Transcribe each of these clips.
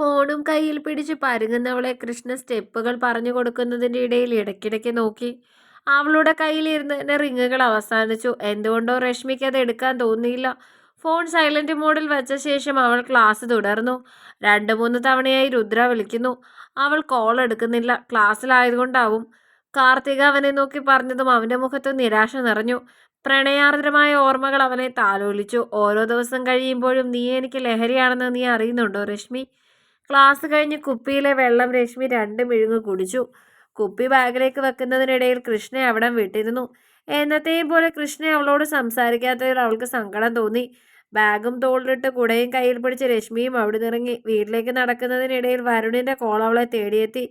ഫോണും കയ്യിൽ പിടിച്ച് പരുങ്ങുന്നവളെ കൃഷ്ണ സ്റ്റെപ്പുകൾ പറഞ്ഞു കൊടുക്കുന്നതിന്റെ ഇടയിൽ ഇടയ്ക്കിടയ്ക്ക് നോക്കി. അവളുടെ കയ്യിലിരുന്ന് റിങ്ങുകൾ അവസാനിച്ചു. എന്തുകൊണ്ടോ രശ്മിക്ക് അത് എടുക്കാൻ തോന്നിയില്ല. ഫോൺ സൈലന്റ് മോഡിൽ വെച്ച ശേഷം അവൾ ക്ലാസ് തുടർന്നു. രണ്ട് മൂന്ന് തവണയായി രുദ്ര വിളിക്കുന്നു. അവൾ കോൾ എടുക്കുന്നില്ല. ക്ലാസ്സിലായതുകൊണ്ടാവും. കാർത്തിക അവനെ നോക്കി പറഞ്ഞതും അവന്റെ മുഖത്ത് നിരാശ നിറഞ്ഞു. പ്രണയാർദ്രമായ ഓർമ്മകൾ അവനെ താലോലിച്ചു. ഓരോ ദിവസം കഴിയുമ്പോഴും നീ എനിക്ക് ലഹരിയാണെന്ന് നീ അറിയുന്നുണ്ടോ രശ്മി? ക്ലാസ് കഴിഞ്ഞ് കുപ്പിയിലെ വെള്ളം രശ്മി രണ്ട് മിഴുങ്ങ് കുടിച്ചു. കുപ്പി ബാഗിലേക്ക് വെക്കുന്നതിനിടയിൽ കൃഷ്ണ അവിടെ വിട്ടിരുന്നു. എന്നത്തെയും പോലെ കൃഷ്ണ അവളോട് സംസാരിക്കാത്തതിൽ അവൾക്ക് സങ്കടം തോന്നി. ബാഗും തോളിലിട്ട് കുടയും കയ്യിൽ പിടിച്ച് രശ്മിയും അവിടെ നിറങ്ങി വീട്ടിലേക്ക് നടക്കുന്നതിനിടയിൽ വരുണിന്റെ കോൾ അവളെ തേടിയെത്തി.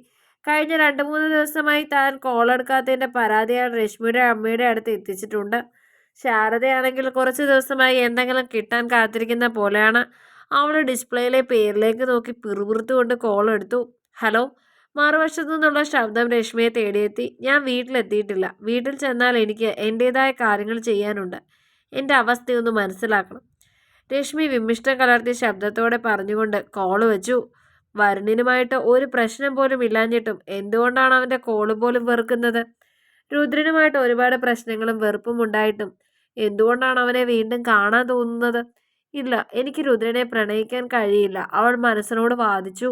കഴിഞ്ഞ രണ്ട് മൂന്ന് ദിവസമായി താൻ കോൾ എടുക്കാത്തതിന്റെ പരാതിയാണ് രശ്മിയുടെ അമ്മയുടെ അടുത്ത് എത്തിച്ചിട്ടുണ്ട്. ശാരദയാണെങ്കിൽ കുറച്ച് ദിവസമായി എന്തെങ്കിലും കിട്ടാൻ കാത്തിരിക്കുന്ന പോലെയാണ്. അവൾ ഡിസ്പ്ലേയിലെ പേരിലേക്ക് നോക്കി പിറുപിറുത്തുകൊണ്ട് കോൾ എടുത്തു. ഹലോ? മറുവശത്തു നിന്നുള്ള ശബ്ദം രശ്മിയെ തേടിയെത്തി. ഞാൻ വീട്ടിലെത്തിയിട്ടില്ല. വീട്ടിൽ ചെന്നാൽ എനിക്ക് എന്റേതായ കാര്യങ്ങൾ ചെയ്യാനുണ്ട്. എന്റെ അവസ്ഥയൊന്ന് മനസ്സിലാക്കണം. രശ്മി വിമിഷ്ടം കലർത്തിയ ശബ്ദത്തോടെ പറഞ്ഞുകൊണ്ട് കോൾ വെച്ചു. വരുണിനുമായിട്ട് ഒരു പ്രശ്നം പോലും ഇല്ലാഞ്ഞിട്ടും എന്തുകൊണ്ടാണ് അവന്റെ കോൾ പോലും വെറുക്കുന്നത്? രുദ്രനുമായിട്ട് ഒരുപാട് പ്രശ്നങ്ങളും വെറുപ്പും ഉണ്ടായിട്ടും എന്തുകൊണ്ടാണ് അവനെ വീണ്ടും കാണാൻ തോന്നുന്നത്? ഇല്ല എനിക്ക് രുദ്രനെ പ്രണയിക്കാൻ കഴിയില്ല. അവൾ മനസ്സിനോട് വാദിച്ചു.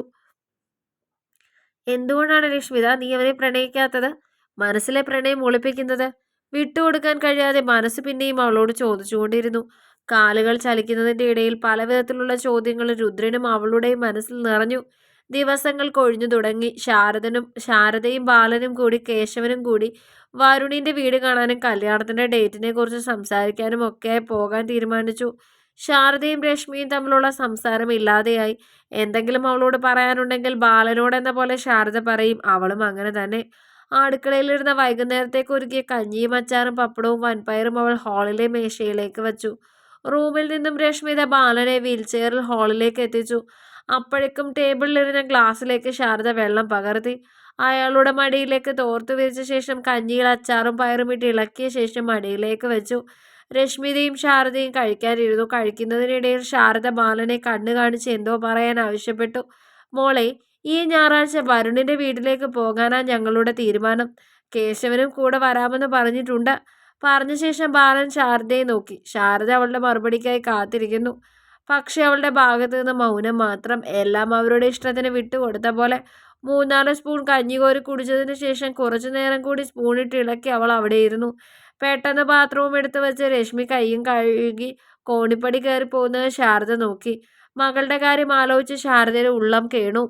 എന്തുകൊണ്ടാണ് ലക്ഷ്മിത നീ അവനെ പ്രണയിക്കാത്തത്? മനസ്സിലെ പ്രണയം ഒളിപ്പിക്കുന്നത് വിട്ടുകൊടുക്കാൻ കഴിയാതെ മനസ്സ് പിന്നെയും അവളോട് ചോദിച്ചുകൊണ്ടിരുന്നു. കാലുകൾ ചലിക്കുന്നതിന്റെ ഇടയിൽ പലവിധത്തിലുള്ള ചോദ്യങ്ങൾ രുദ്രനും അവളുടെയും മനസ്സിൽ നിറഞ്ഞു. ദിവസങ്ങൾ കൊഴിഞ്ഞു തുടങ്ങി. ശാരദനും ശാരദയും ബാലനും കൂടി കേശവനും കൂടി വരുണിന്റെ വീട് കാണാനും കല്യാണത്തിന്റെ ഡേറ്റിനെ കുറിച്ച് സംസാരിക്കാനും ഒക്കെ പോകാൻ തീരുമാനിച്ചു. ശാരദയും രശ്മിയും തമ്മിലുള്ള സംസാരം ഇല്ലാതെയായി. എന്തെങ്കിലും അവളോട് പറയാനുണ്ടെങ്കിൽ ബാലനോട് എന്ന പോലെ ശാരദ പറയും. അവളും അങ്ങനെ തന്നെ. അടുക്കളയിലിരുന്ന വൈകുന്നേരത്തേക്ക് ഒരുക്കിയ കഞ്ഞിയും അച്ചാറും പപ്പടവും വൻപയറും അവൾ ഹാളിലെ മേശയിലേക്ക് വച്ചു. റൂമിൽ നിന്നും രശ്മിത ബാലനെ വീൽചെയറിൽ ഹാളിലേക്ക് എത്തിച്ചു. അപ്പോഴേക്കും ടേബിളിലിരുന്ന ഗ്ലാസ്സിലേക്ക് ശാരദ വെള്ളം പകർത്തി. അയാളുടെ മടിയിലേക്ക് തോർത്തു വിരിച്ച ശേഷം കഞ്ഞിയിൽ അച്ചാറും പയറും ഇട്ട് ഇളക്കിയ ശേഷം മടിയിലേക്ക് വെച്ചു. രശ്മിതയും ശാരദയും കഴിക്കാനിരുന്നു. കഴിക്കുന്നതിനിടയിൽ ശാരദ ബാലനെ കണ്ണു കാണിച്ച് എന്തോ പറയാൻ ആവശ്യപ്പെട്ടു. മോളെ ഈ ഞായറാഴ്ച വരുണിന്റെ വീട്ടിലേക്ക് പോകാനാ ഞങ്ങളുടെ തീരുമാനം. കേശവനും കൂടെ വരാമെന്ന് പറഞ്ഞിട്ടുണ്ട്. പറഞ്ഞ ശേഷം ബാലൻ ശാരദയെ നോക്കി. ശാരദ അവളുടെ മറുപടിക്കായി കാത്തിരിക്കുന്നു. പക്ഷെ അവളുടെ ഭാഗത്ത് നിന്ന് മൗനം മാത്രം എല്ലാം അവരുടെ ഇഷ്ടത്തിന് വിട്ടുകൊടുത്ത പോലെ. മൂന്നാൽ സ്പൂൺ കഞ്ഞി കോരി കുടിച്ചതിന് ശേഷം കുറച്ചു നേരം കൂടി സ്പൂണിട്ട് ഇളക്കി അവൾ അവിടെ ഇരുന്നു പെട്ടെന്ന് ബാത്റൂം എടുത്ത് വെച്ച് രശ്മി കൈയും കഴുകി കോണിപ്പടി കയറി പോകുന്നത് ശാരദ നോക്കി. മകളുടെ കാര്യം ആലോചിച്ച് ശാരദയുടെ ഉള്ളം കേണു.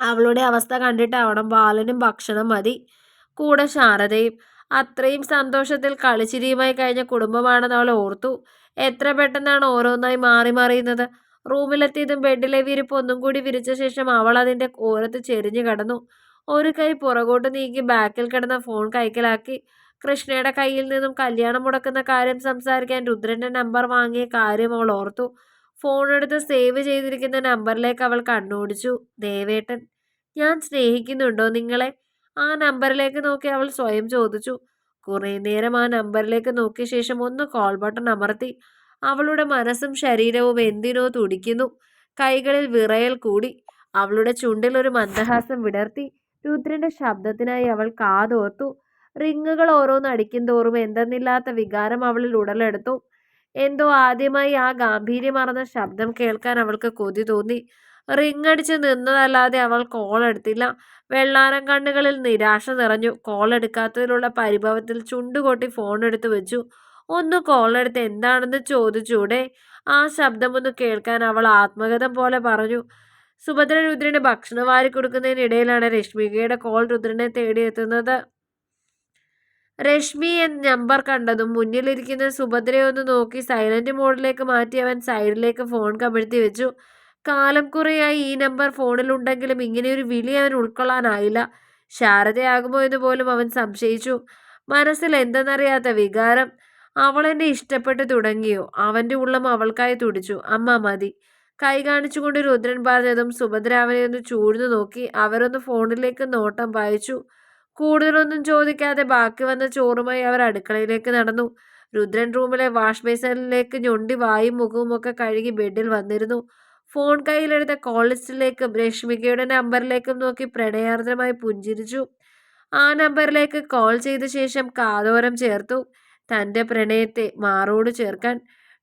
അവളുടെ അവസ്ഥ കണ്ടിട്ടാവണം ബാലനും ഭക്ഷണം മതി. കൂടെ ശാരദയും. അത്രയും സന്തോഷത്തിൽ കളിച്ചിരിയുമായി കഴിഞ്ഞ കുടുംബമാണെന്ന് അവൾ ഓർത്തു. എത്ര പെട്ടെന്നാണ് ഓരോന്നായി മാറി മറിയുന്നത് റൂമിലെത്തിയതും ബെഡിലെ വിരിപ്പ് ഒന്നും കൂടി വിരിച്ച ശേഷം അവൾ അതിന്റെ ഓരത്ത് ചെരിഞ്ഞു കടന്നു. ഒരു കൈ പുറകോട്ട് നീക്കി ബാക്കിൽ കിടന്ന ഫോൺ കൈക്കലാക്കി. കൃഷ്ണയുടെ കയ്യിൽ നിന്നും കല്യാണം മുടക്കുന്ന കാര്യം സംസാരിക്കാൻ രുദ്രന്റെ നമ്പർ വാങ്ങിയ കാര്യം അവൾ ഓർത്തു. ഫോൺ എടുത്ത് സേവ് ചെയ്തിരിക്കുന്ന നമ്പറിലേക്ക് അവൾ കണ്ണോടിച്ചു. ദേവേട്ടൻ ഞാൻ സ്നേഹിക്കുന്നുണ്ടോ നിങ്ങളെ? ആ നമ്പറിലേക്ക് നോക്കി അവൾ സ്വയം ചോദിച്ചു. കുറേ നേരം ആ നമ്പറിലേക്ക് നോക്കിയ ശേഷം ഒന്ന് കോൾ ബട്ടൺ അമർത്തി. അവളുടെ മനസ്സും ശരീരവും എന്തിനോ തുടിക്കുന്നു. കൈകളിൽ വിറയൽ കൂടി. അവളുടെ ചുണ്ടിൽ ഒരു മന്ദഹാസം വിടർത്തി. രുദ്രന്റെ ശബ്ദത്തിനായി അവൾ കാതോർത്തു. റിങ്ങുകൾ ഓരോന്ന് അടിക്കും തോറും എന്തെന്നില്ലാത്ത വികാരം അവളിൽ ഉടലെടുത്തു. എന്തോ ആദ്യമായി ആ ഗാംഭീര്യമറന്ന ശബ്ദം കേൾക്കാൻ അവൾക്ക് കൊതി തോന്നി. റിങ് അടിച്ച് നിന്നതല്ലാതെ അവൾ കോൾ എടുത്തില്ല. വെള്ളാരം കണ്ണുകളിൽ നിരാശ നിറഞ്ഞു. കോൾ എടുക്കാത്തതിലുള്ള പരിഭവത്തിൽ ചുണ്ടുകൊട്ടി ഫോൺ എടുത്തു വെച്ചു. ഒന്ന് കോൾ എടുത്ത് എന്താണെന്ന് ചോദിച്ചൂടെ? ആ ശബ്ദമൊന്ന് കേൾക്കാൻ അവൾ ആത്മഗതം പോലെ പറഞ്ഞു. സുഭദ്ര രുദ്രന് ഭക്ഷണം വാരി കൊടുക്കുന്നതിനിടയിലാണ് രശ്മികയുടെ കോൾ രുദ്രനെ തേടിയെത്തുന്നത്. രശ്മി എന്ന നമ്പർ കണ്ടതും മുന്നിലിരിക്കുന്ന സുഭദ്രയെ ഒന്ന് നോക്കി സൈലന്റ് മോഡിലേക്ക് മാറ്റി അവൻ സൈഡിലേക്ക് ഫോൺ കമിഴ്ത്തി വെച്ചു. കാലം കുറയായി ഈ നമ്പർ ഫോണിലുണ്ടെങ്കിലും ഇങ്ങനെയൊരു വിളി അവൻ ഉൾക്കൊള്ളാനായില്ല. ശാരദയാകുമോ എന്ന് പോലും അവൻ സംശയിച്ചു. മനസ്സിൽ എന്തെന്നറിയാത്ത വികാരം. അവൾ എന്നെ ഇഷ്ടപ്പെട്ടു തുടങ്ങിയോ? അവന്റെ ഉള്ളം അവൾക്കായി തുടിച്ചു. അമ്മ മതി. കൈ കാണിച്ചുകൊണ്ട് രുദ്രൻ പറഞ്ഞതും സുഭദ്ര അവനെ ഒന്ന് ചൂഴ്ന്നു നോക്കി. അവരൊന്ന് ഫോണിലേക്ക് നോട്ടം പായിച്ചു. കൂടുതലൊന്നും ചോദിക്കാതെ ബാക്കി വന്ന ചോറുമായി അവർ അടുക്കളയിലേക്ക് നടന്നു. രുദ്രൻ റൂമിലെ വാഷ് ബേസിനിലേക്ക് ഞൊണ്ടി വായും മുഖവും ഒക്കെ കഴുകി ബെഡിൽ വന്നിരുന്നു. ഫോൺ കയ്യിലെടുത്ത കോൾ ലിസ്റ്റിലേക്കും രശ്മികയുടെ നമ്പറിലേക്കും നോക്കി പ്രണയാർദ്രമായി പുഞ്ചിരിച്ചു. ആ നമ്പറിലേക്ക് കോൾ ചെയ്ത ശേഷം കാതോരം ചേർത്തു. തന്റെ പ്രണയത്തെ മാറോട് ചേർക്കാൻ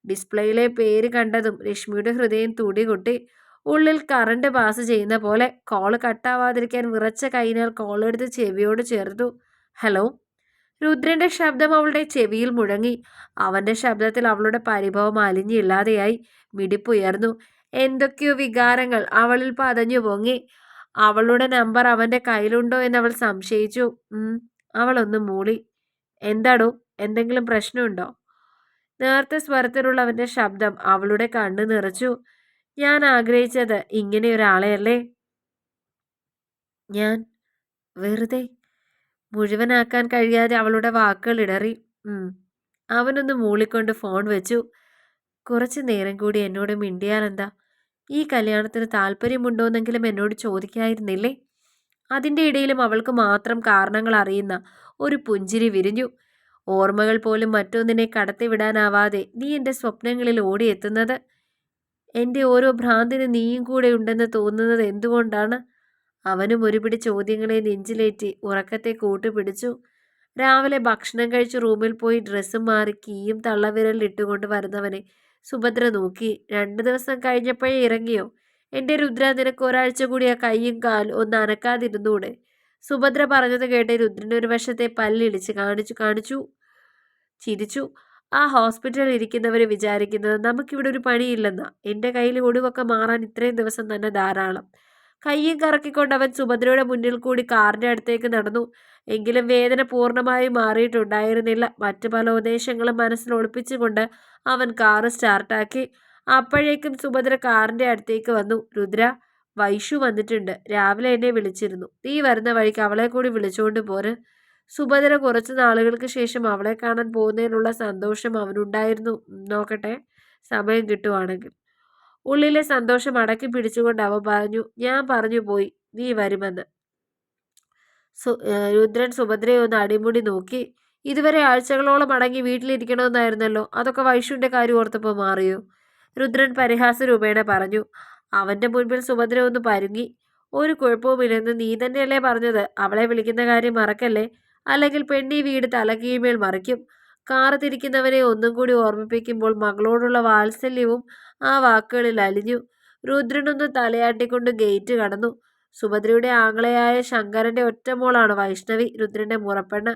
ഡിസ്പ്ലേയിലെ പേര് കണ്ടതും രശ്മിയുടെ ഹൃദയം തുടികൊട്ടി. ഉള്ളിൽ കറണ്ട് പാസ് ചെയ്യുന്ന പോലെ കോൾ കട്ടാവാതിരിക്കാൻ വിറച്ച കൈനാൽ കോൾ എടുത്ത് ചെവിയോട് ചേർത്തു. ഹലോ രുദ്രന്റെ ശബ്ദം അവളുടെ ചെവിയിൽ മുഴങ്ങി. അവന്റെ ശബ്ദത്തിൽ അവളുടെ പരിഭവം അലിഞ്ഞില്ലാതെയായി മിടിപ്പുയർന്നു. എന്തൊക്കെയോ വികാരങ്ങൾ അവളിൽ പതഞ്ഞു പൊങ്ങി. അവളുടെ നമ്പർ അവന്റെ കയ്യിലുണ്ടോ എന്ന് അവൾ സംശയിച്ചു. അവളൊന്ന് മൂളി. എന്താടോ എന്തെങ്കിലും പ്രശ്നമുണ്ടോ? നേർത്ത സ്വരത്തിലുള്ള അവന്റെ ശബ്ദം അവളുടെ കണ്ണ് നിറച്ചു. ഞാൻ ആഗ്രഹിച്ചത് ഇങ്ങനെ ഒരാളെയല്ലേ? ഞാൻ വെറുതെ മുഴുവനാക്കാൻ കഴിയാതെ അവളുടെ വാക്കുകൾ ഇടറി. അവനൊന്ന് മൂളിക്കൊണ്ട് ഫോൺ വെച്ചു. കുറച്ച് നേരം കൂടി എന്നോട് മിണ്ടിയാലെന്താ? ഈ കല്യാണത്തിന് താല്പര്യമുണ്ടോയെന്നെങ്കിലും എന്നോട് ചോദിക്കായിരുന്നില്ലേ? അതിന്റെ ഇടയിലും അവൾക്ക് മാത്രം കാരണങ്ങൾ അറിയുന്ന ഒരു പുഞ്ചിരി വിരിഞ്ഞു. ഓർമ്മകൾ പോലും മറ്റൊന്നിനെ കടത്തിവിടാനാവാതെ നീ എന്റെ സ്വപ്നങ്ങളിൽ ഓടിയെത്തുന്നത് എന്റെ ഓരോ ഭ്രാന്തിന് നീയും കൂടെ ഉണ്ടെന്ന് തോന്നുന്നത് എന്തുകൊണ്ടാണ്? അവനും ഒരുപിടി ചോദ്യങ്ങളെ നെഞ്ചിലേറ്റി ഉറക്കത്തെ കൂട്ടുപിടിച്ചു. രാവിലെ ഭക്ഷണം കഴിച്ച് റൂമിൽ പോയി ഡ്രസ്സും മാറി കീയും തള്ളവിരലിൽ ഇട്ടുകൊണ്ട് വരുന്നവനെ സുഭദ്ര നോക്കി. രണ്ടു ദിവസം കഴിഞ്ഞപ്പോഴേ ഇറങ്ങിയോ? എന്റെ രുദ്ര നിനക്ക് ഒരാഴ്ച കൂടി ആ കൈയും കാലും ഒന്ന് അനക്കാതിരുന്നൂടെ? സുഭദ്ര പറഞ്ഞത് കേട്ട് രുദ്രൻ ഒരു വശത്തെ പല്ലിടിച്ച് കാണിച്ചു കാണിച്ചു ചിരിച്ചു. ആ ഹോസ്പിറ്റലിൽ ഇരിക്കുന്നവർ വിചാരിക്കുന്നത് നമുക്കിവിടെ ഒരു പണിയില്ലെന്നാ. എന്റെ കയ്യിൽ ഒടിവൊക്കെ മാറാൻ ഇത്രയും ദിവസം തന്നെ ധാരാളം. കയ്യും കറക്കിക്കൊണ്ട് അവൻ സുഭദ്രയുടെ മുന്നിൽ കൂടി കാറിന്റെ അടുത്തേക്ക് നടന്നു. എങ്കിലും വേദന പൂർണമായും മാറിയിട്ടുണ്ടായിരുന്നില്ല. മറ്റു പല ഉദ്ദേശങ്ങളും മനസ്സിൽ ഒളിപ്പിച്ചുകൊണ്ട് അവൻ കാറ് സ്റ്റാർട്ടാക്കി. അപ്പോഴേക്കും സുഭദ്ര കാറിന്റെ അടുത്തേക്ക് വന്നു. രുദ്ര വൈഷു വന്നിട്ടുണ്ട്. രാവിലെ എന്നെ വിളിച്ചിരുന്നു. നീ വരുന്ന വഴിക്ക് അവളെ കൂടി വിളിച്ചുകൊണ്ട് പോര്. സുഭദ്ര കുറച്ച് നാളുകൾക്ക് ശേഷം അവളെ കാണാൻ പോകുന്നതിനുള്ള സന്തോഷം അവനുണ്ടായിരുന്നു. നോക്കട്ടെ സമയം കിട്ടുവാണെങ്കിൽ. ഉള്ളിലെ സന്തോഷം അടക്കി പിടിച്ചുകൊണ്ട് അവൻ പറഞ്ഞു ഞാൻ പറഞ്ഞു പോയി നീ വരുമെന്ന്. സു രുദ്രൻ സുഭദ്രയെ ഒന്ന് അടിമുടി നോക്കി ഇതുവരെ ആഴ്ചകളോളം അടങ്ങി വീട്ടിലിരിക്കണമെന്നായിരുന്നല്ലോ അതൊക്കെ വൈഷുവിന്റെ കാര്യം ഓർത്തപ്പോൾ മാറിയോ? രുദ്രൻ പരിഹാസ രൂപേണ പറഞ്ഞു അവന്റെ മുൻപിൽ സുഭദ്ര ഒന്ന് പരുങ്ങി ഒരു കുഴപ്പവുമില്ലെന്ന് നീ തന്നെയല്ലേ പറഞ്ഞത് അവളെ വിളിക്കുന്ന കാര്യം മറക്കല്ലേ? അല്ലെങ്കിൽ പെണ്ണി വീട് തലകീഴ്മേൽ മറിക്കും. കാറ് തിരിക്കുന്നവനെ ഒന്നും കൂടി ഓർമ്മിപ്പിക്കുമ്പോൾ മകളോടുള്ള വാത്സല്യവും ആ വാക്കുകളിൽ അലിഞ്ഞു. രുദ്രനൊന്ന് തലയാട്ടിക്കൊണ്ട് ഗേറ്റ് കടന്നു. സുഭദ്രയുടെ ആംഗ്ലയായ ശങ്കരന്റെ ഒറ്റമോളാണ് വൈഷ്ണവി രുദ്രന്റെ മുറപ്പെണ്ണ്.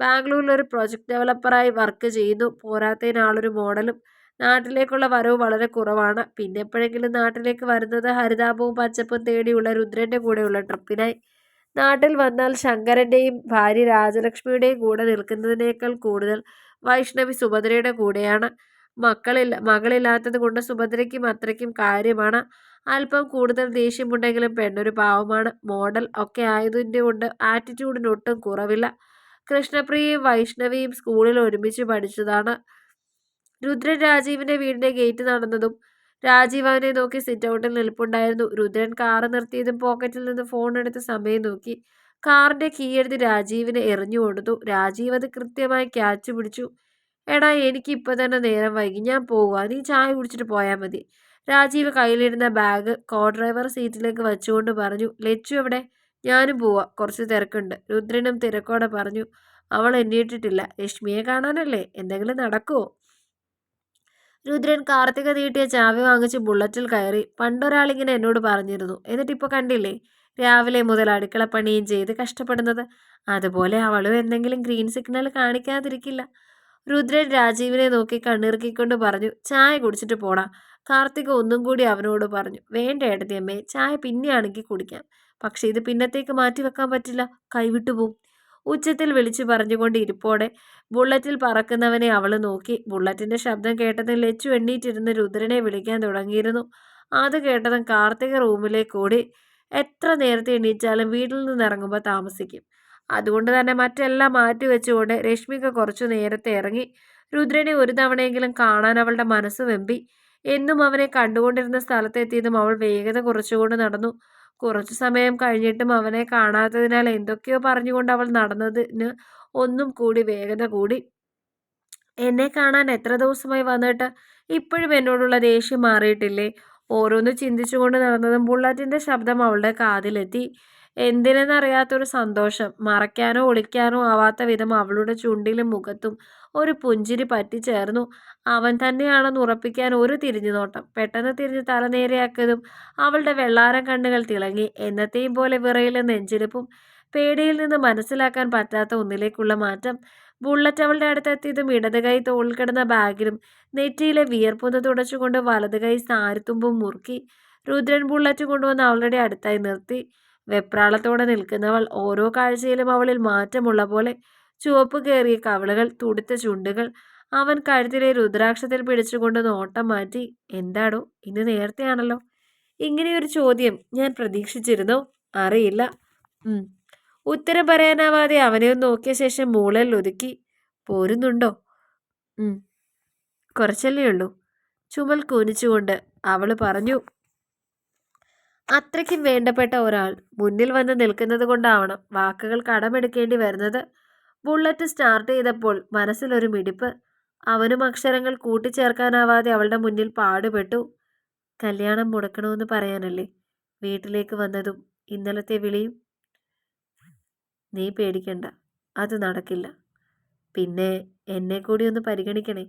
ബാംഗ്ലൂരിൽ ഒരു പ്രൊജക്ട് ഡെവലപ്പറായി വർക്ക് ചെയ്യുന്നു. പോരാത്തതിനാളൊരു മോഡലും. നാട്ടിലേക്കുള്ള വരവ് വളരെ കുറവാണ്. പിന്നെപ്പോഴെങ്കിലും നാട്ടിലേക്ക് വരുന്നത് ഹരിതാപവും പച്ചപ്പും തേടിയുള്ള രുദ്രന്റെ കൂടെയുള്ള ട്രിപ്പിനായി. നാട്ടിൽ വന്നാൽ ശങ്കരന്റെയും ഭാര്യ രാജലക്ഷ്മിയുടെയും കൂടെ നിൽക്കുന്നതിനേക്കാൾ കൂടുതൽ വൈഷ്ണവി സുഭദ്രയുടെ കൂടെയാണ്. മക്കളില്ല മകളില്ലാത്തത് കൊണ്ട് സുഭദ്രയ്ക്കും അത്രയ്ക്കും കാര്യമാണ്. അല്പം കൂടുതൽ ദേഷ്യമുണ്ടെങ്കിലും പെണ്ണൊരു പാവമാണ്. മോഡൽ ഒക്കെ ആയതിന്റെ കൊണ്ട് ആറ്റിറ്റ്യൂഡിനൊട്ടും കുറവില്ല. കൃഷ്ണപ്രിയയും വൈഷ്ണവിയും സ്കൂളിൽ ഒരുമിച്ച് പഠിച്ചതാണ്. രുദ്രൻ രാജീവിന്റെ വീടിന്റെ ഗേറ്റ് നടന്നതും രാജീവ് അവനെ നോക്കി സിറ്റ് ഔട്ടിൽ നിൽപ്പുണ്ടായിരുന്നു. രുദ്രൻ കാറ് നിർത്തിയതും പോക്കറ്റിൽ നിന്ന് ഫോൺ എടുത്ത് സമയം നോക്കി. കാറിന്റെ കീ എടുത്ത് രാജീവിനെ എറിഞ്ഞു കൊടുത്തു രാജീവ് അത് കൃത്യമായി ക്യാച്ച് പിടിച്ചു. എടാ എനിക്ക് ഇപ്പൊ തന്നെ നേരം വൈകി. ഞാൻ പോവുക നീ ചായ കുടിച്ചിട്ട് പോയാൽ മതി. രാജീവ് കയ്യിലിരുന്ന ബാഗ് കോ ഡ്രൈവർ സീറ്റിലേക്ക് വെച്ചുകൊണ്ട് പറഞ്ഞു ലച്ചു എവിടെ? ഞാനും പോവാ. കുറച്ച് തിരക്കുണ്ട്. രുദ്രനും തിരക്കോടെ പറഞ്ഞു അവൾ എണ്ണീട്ടിട്ടില്ല. രശ്മിയെ കാണാനല്ലേ? എന്തെങ്കിലും നടക്കുമോ രുദ്രൻ കാർത്തിക നീട്ടിയ ചാവി വാങ്ങിച്ച് ബുള്ളറ്റിൽ കയറി പണ്ടൊരാളിങ്ങനെ എന്നോട് പറഞ്ഞിരുന്നു. എന്നിട്ട് ഇപ്പോൾ കണ്ടില്ലേ? രാവിലെ മുതൽ അടുക്കളപ്പണിയും ചെയ്ത് കഷ്ടപ്പെടുന്നത്. അതുപോലെ അവളും എന്തെങ്കിലും ഗ്രീൻ സിഗ്നൽ കാണിക്കാതിരിക്കില്ല. രുദ്രൻ രാജീവിനെ നോക്കി കണ്ണിറുക്കിക്കൊണ്ട് പറഞ്ഞു ചായ കുടിച്ചിട്ട് പോടാ. കാർത്തിക ഒന്നും കൂടി അവനോട് പറഞ്ഞു വേണ്ട ഏട്ടത്തിയമ്മേ ചായ പിന്നെയാണെങ്കിൽ കുടിക്കാം. പക്ഷെ ഇത് പിന്നത്തേക്ക് മാറ്റി വെക്കാൻ പറ്റില്ല. കൈവിട്ടു പോവും. ഉച്ചത്തിൽ വിളിച്ചു പറഞ്ഞുകൊണ്ട് ഇരിപ്പോടെ ബുള്ളറ്റിൽ പറക്കുന്നവനെ അവൾ നോക്കി. ബുള്ളറ്റിന്റെ ശബ്ദം കേട്ടതും ലച്ചു എണ്ണീറ്റിരുന്ന് രുദ്രനെ വിളിക്കാൻ തുടങ്ങിയിരുന്നു. അത് കേട്ടതും കാർത്തിക റൂമിലേക്ക് ഓടി എത്ര നേരത്തെ എണ്ണീറ്റാലും വീട്ടിൽ നിന്ന് ഇറങ്ങുമ്പോൾ താമസിക്കും. അതുകൊണ്ട് തന്നെ മറ്റെല്ലാം മാറ്റി വെച്ചുകൊണ്ട് രശ്മിക കുറച്ചു നേരത്തെ ഇറങ്ങി. രുദ്രനെ ഒരു തവണയെങ്കിലും കാണാൻ അവളുടെ മനസ്സ് വെമ്പി. എന്നും അവനെ കണ്ടുകൊണ്ടിരുന്ന സ്ഥലത്തെത്തിയതും അവൾ വേഗത കുറച്ചുകൊണ്ട് നടന്നു. കുറച്ചു സമയം കഴിഞ്ഞിട്ടും അവനെ കാണാത്തതിനാൽ എന്തൊക്കെയോ പറഞ്ഞുകൊണ്ട് അവൾ നടന്നതിന് ഒന്നും കൂടി വേഗത കൂടി. എന്നെ കാണാൻ എത്ര ദിവസമായി വന്നിട്ട് ഇപ്പോഴും എന്നോടുള്ള ദേഷ്യം മാറിയിട്ടില്ലേ? ഓരോന്ന് ചിന്തിച്ചുകൊണ്ട് നടന്നതും ബുള്ളറ്റിന്റെ ശബ്ദം അവളുടെ കാതിലെത്തി. എന്തിനെന്നറിയാത്തൊരു സന്തോഷം. മറയ്ക്കാനോ ഒളിക്കാനോ ആവാത്ത വിധം അവളുടെ ചുണ്ടിലും മുഖത്തും ഒരു പുഞ്ചിരി പറ്റിച്ചേർന്നു. അവൻ തന്നെയാണെന്ന് ഉറപ്പിക്കാൻ ഒരു തിരിഞ്ഞു നോട്ടം പെട്ടെന്ന് തിരിഞ്ഞ് തല നേരെയാക്കിയതും അവളുടെ വെള്ളാരം കണ്ണുകൾ തിളങ്ങി. എന്നത്തെയും പോലെ വിറയിലെ നെഞ്ചിരിപ്പും പേടിയിൽ നിന്ന് മനസ്സിലാക്കാൻ പറ്റാത്ത ഒന്നിലേക്കുള്ള മാറ്റം. ബുള്ളറ്റ് അവളുടെ അടുത്തെത്തിയതും ഇടത് കൈ തോളിൽ കിടന്ന ബാഗിലും നെറ്റിയിലെ വിയർപ്പൊന്ന് തുടച്ചുകൊണ്ട് വലത് കൈ സാരിത്തുമ്പും മുറുക്കി രുദ്രൻ ബുള്ളറ്റ് കൊണ്ടുവന്ന് അവളുടെ അടുത്തായി നിർത്തി. വെപ്രാളത്തോടെ നിൽക്കുന്നവൾ ഓരോ കാഴ്ചയിലും അവളിൽ മാറ്റമുള്ള പോലെ ചുവപ്പ് കയറിയ കവളകൾ തുടുത്ത ചുണ്ടുകൾ അവൻ കഴുത്തിലെ രുദ്രാക്ഷത്തിൽ പിടിച്ചുകൊണ്ട് നോട്ടം മാറ്റി എന്താടോ ഇന്ന് നേരത്തെയാണല്ലോ? ഇങ്ങനെയൊരു ചോദ്യം ഞാൻ പ്രതീക്ഷിച്ചിരുന്നോ. അറിയില്ല. ഉത്തരം പറയാനാവാതെ അവനെ ഒന്ന് നോക്കിയ ശേഷം മൂളൽ ഒതുക്കി പോരുന്നുണ്ടോ. കുറച്ചല്ലേ ഉള്ളൂ. ചുമൽ കുനിച്ചുകൊണ്ട് അവൾ പറഞ്ഞു അത്രയ്ക്കും വേണ്ടപ്പെട്ട ഒരാൾ മുന്നിൽ വന്ന് നിൽക്കുന്നത് കൊണ്ടാവണം വാക്കുകൾ കടമെടുക്കേണ്ടി വരുന്നത്. ബുള്ളറ്റ് സ്റ്റാർട്ട് ചെയ്തപ്പോൾ മനസ്സിലൊരു മിടിപ്പ്. അവനും അക്ഷരങ്ങൾ കൂട്ടിച്ചേർക്കാനാവാതെ അവളുടെ മുന്നിൽ പാടുപെട്ടു. കല്യാണം മുടക്കണമെന്ന് പറയാനല്ലേ? വീട്ടിലേക്ക് വന്നതും ഇന്നലത്തെ വിളിയും. നീ പേടിക്കണ്ട അത് നടക്കില്ല. പിന്നെ എന്നെ കൂടി ഒന്ന് പരിഗണിക്കണേ.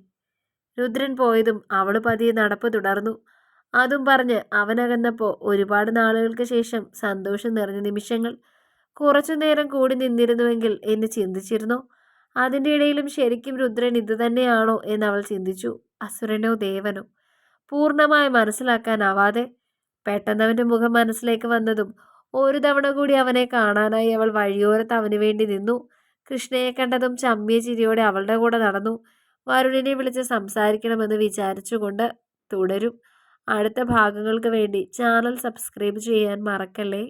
രുദ്രൻ പോയതും അവൾ പതിയെ നടപ്പ് തുടർന്നു. അതും പറഞ്ഞ് അവനകന്നപ്പോൾ ഒരുപാട് നാളുകൾക്ക് ശേഷം സന്തോഷം നിറഞ്ഞ നിമിഷങ്ങൾ കുറച്ചു നേരം കൂടി നിന്നിരുന്നുവെങ്കിൽ എന്ന് ചിന്തിച്ചിരുന്നു. അതിന്റെ ഇടയിലും ശരിക്കും രുദ്രൻ ഇത് തന്നെയാണോ എന്ന് അവൾ ചിന്തിച്ചു. അസുരനോ ദേവനോ? പൂർണമായി മനസ്സിലാക്കാനാവാതെ. പെട്ടെന്നവന്റെ മുഖം മനസ്സിലേക്ക് വന്നതും ഒരു തവണ കൂടി അവനെ കാണാനായി അവൾ വഴിയോരത്ത് അവന് വേണ്ടി നിന്നു. കൃഷ്ണയെ കണ്ടതും ചമ്മിയ ചിരിയോടെ അവളുടെ കൂടെ നടന്നു. വരുണിനെ വിളിച്ച് സംസാരിക്കണമെന്ന് വിചാരിച്ചുകൊണ്ട് തുടരും. അടുത്ത ഭാഗങ്ങൾക്ക് വേണ്ടി ചാനൽ സബ്സ്ക്രൈബ് ചെയ്യാൻ മറക്കല്ലേ?